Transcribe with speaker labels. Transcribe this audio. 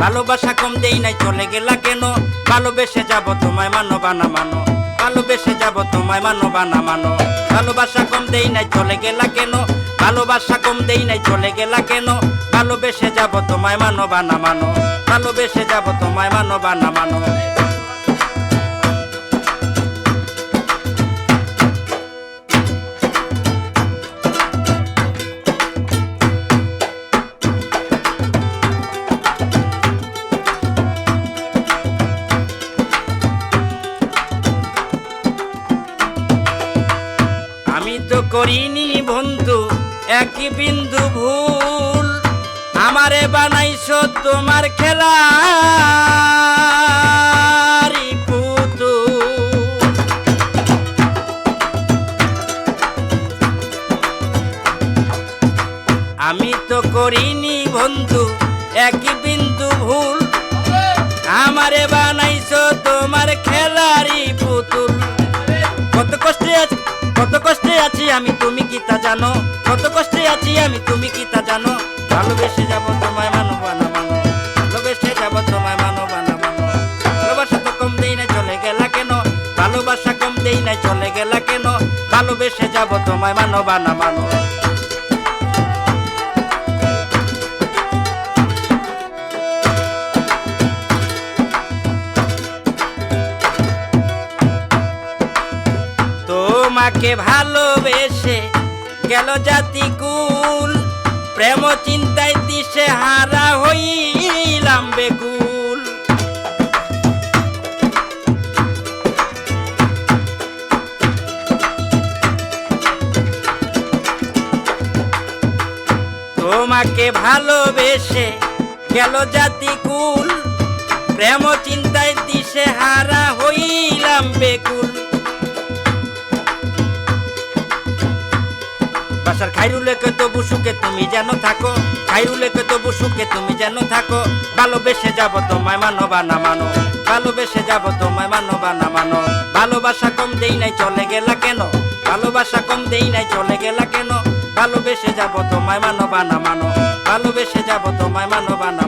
Speaker 1: ভালোবাসা কম দেই নাই, চলে গেলা কেন? ভালোবেসে যাব তোমায় মানো বানা মানো। ভালোবেসে যাব তোমায় মানো বানা মানো। ভালোবাসা কম দেই নাই, চলে গেলা কেন? ভালোবাসা কম দেই নাই, চলে গেলা কেন? ভালোবেসে যাব তোমায় মানো বানা মানো। ভালোবেসে যাব তোমায় মানো বানা মানো। করিনি বন্ধু একই বিন্দু ভুল। আমারে বানাইছ তোমার খেলা আমি তো করিনি বন্ধু একই বিন্দু ভুল। আমারে বানাইছো কত কষ্টে আছি আমি, তুমি কি তা জানো? কত কষ্টে আছি আমি, তুমি কি তা জানো? ভালোবেসে যাব তোমায় মানো বানা। মানো ভালোবেসে যাব তোমায় মানো বানা। মানো ভালোবাসা তো কম দেই না চলে গেলা কেন? ভালোবাসা কম দেই না চলে গেলা কেন? ভালোবেসে যাব তোমায় মানো বানা। মানো তোমাকে ভালোবেসে গেল জাতি কুল। প্রেম চিন্তায় দিশে হারা হইলাম বেকুল। তোমাকে ভালোবেসে গেল জাতি কুল। প্রেম চিন্তায় দিশে হারা হইলাম বেকুল। বাসার খাইরুলে কত বুসুকে তুমি যেন থাকো। খাইরুলে কত বুসুকে তুমি যেন থাকো। ভালোবেসে যাব তোমায় মানো বা না মানো। ভালোবেসে যাব তোমায় মানো বা না মানো। ভালোবাসা কম দেই নাই, চলে গেলা কেন? ভালোবাসা কম দেই নাই, চলে গেলা কেন? ভালোবেসে যাব তোমায় মানো বা না মানো। ভালোবেসে যাব তোমায় মানো বা না